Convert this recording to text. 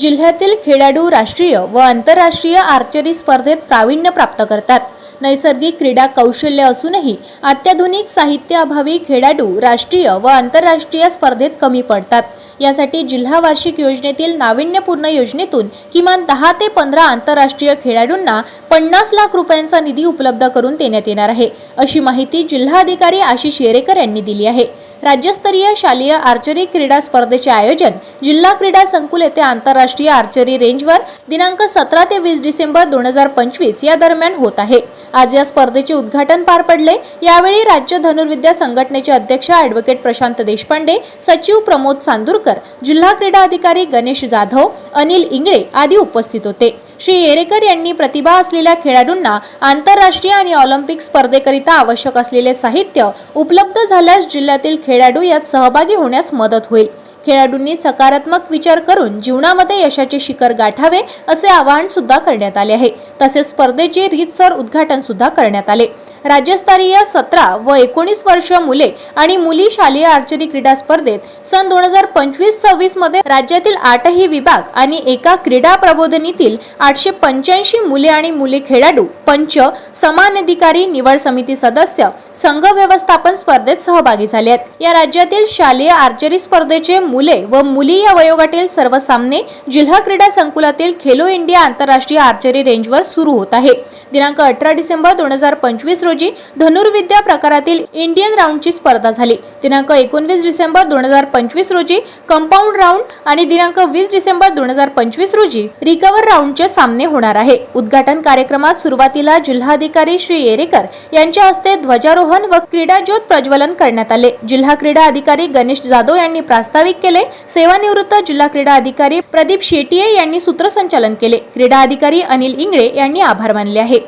जिल्ह्यातील खेळाडू राष्ट्रीय व आंतरराष्ट्रीय आर्चरी स्पर्धेत प्रावीण्य प्राप्त करतात. नैसर्गिक क्रीडा कौशल्य असूनही अत्याधुनिक साहित्य अभावी खेळाडू राष्ट्रीय व आंतरराष्ट्रीय स्पर्धेत कमी पडतात. यासाठी जिल्हा वार्षिक योजनेतील नाविन्यपूर्ण योजनेतून किमान दहा ते पंधरा आंतरराष्ट्रीय खेळाडूंना पन्नास लाख रुपयांचा निधी उपलब्ध करून देण्यात येणार आहे. अशी माहिती जिल्हाधिकारी आशिष येरेकर यांनी दिली आहे. राज्यस्तरीय शालेय आर्चरी क्रीडा स्पर्धेचे आयोजन जिल्हा क्रीडा संकुल येथे आंतरराष्ट्रीय आर्चरी रेंजवर दिनांक सतरा ते वीस डिसेंबर दोन हजार पंचवीस या दरम्यान होत आहे. आज या स्पर्धेचे उद्घाटन पार पडले. यावेळी राज्य धनुर्विद्या संघटनेचे अध्यक्ष ॲडव्होकेट प्रशांत देशपांडे सचिव प्रमोद चांदूरकर जिल्हा क्रीडा अधिकारी गणेश जाधव अनिल इंगळे आदी उपस्थित होते. श्री येरेकर यांनी प्रतिभा असलेल्या खेळाडूंना आंतरराष्ट्रीय आणि ऑलिम्पिक स्पर्धेकरिता आवश्यक असलेले साहित्य उपलब्ध झाल्यास जिल्ह्यातील खेळाडू यात सहभागी होण्यास मदत होईल. खेळाडूंनी सकारात्मक विचार करून जीवनामध्ये यशाचे शिखर गाठावे असे आवाहन सुद्धा करण्यात आले आहे. तसेच स्पर्धेचे रीतसर उद्घाटन सुद्धा करण्यात आले. राज्यस्तरीय सतरा व एकोणीस वर्ष मुले आणि मुली शालेय आर्चरी क्रीडा स्पर्धेत सन दोन हजार पंचवीस सव्वीसमध्ये राज्यातील आठही विभाग आणि एका क्रीडा प्रबोधनीतील आठशे पंच्याऐंशी मुले आणि मुले खेळाडू पंच समान अधिकारी निवड समिती सदस्य संघ व्यवस्थापन स्पर्धेत सहभागी झाले आहेत. या राज्यातील शालेय आर्चरी स्पर्धेचे मुले व मुली या वयोगटातील सर्व सामने जिल्हा क्रीडा संकुलातील खेलो इंडिया आंतरराष्ट्रीय आर्चरी रेंजवर सुरू होत आहे. दिनांक अठरा डिसेंबर दोन हजार पंचवीस रोजी धनुर्विद्या प्रकारातील इंडियन राऊंडची स्पर्धा झाली. दिनांक एकोणवीस डिसेंबर दोन हजार पंचवीस रोजी कंपाऊंड राऊंड आणि दिनांक वीस डिसेंबर दोन हजार पंचवीस रोजी रिकव्हर राऊंडचे सामने होणार आहे. उद्घाटन कार्यक्रमात सुरुवातीला जिल्हाधिकारी श्री येरेकर यांच्या हस्ते ध्वजारोहण व क्रीडा ज्योत प्रज्वलन करण्यात आले. जिल्हा क्रीडा अधिकारी गणेश जाधव यांनी प्रास्ताविक केले. सेवानिवृत्त जिल्हा क्रीडा अधिकारी प्रदीप शेटिये यांनी सूत्रसंचालन केले. क्रीडा अधिकारी अनिल इंगळे यांनी आभार मानले आहे.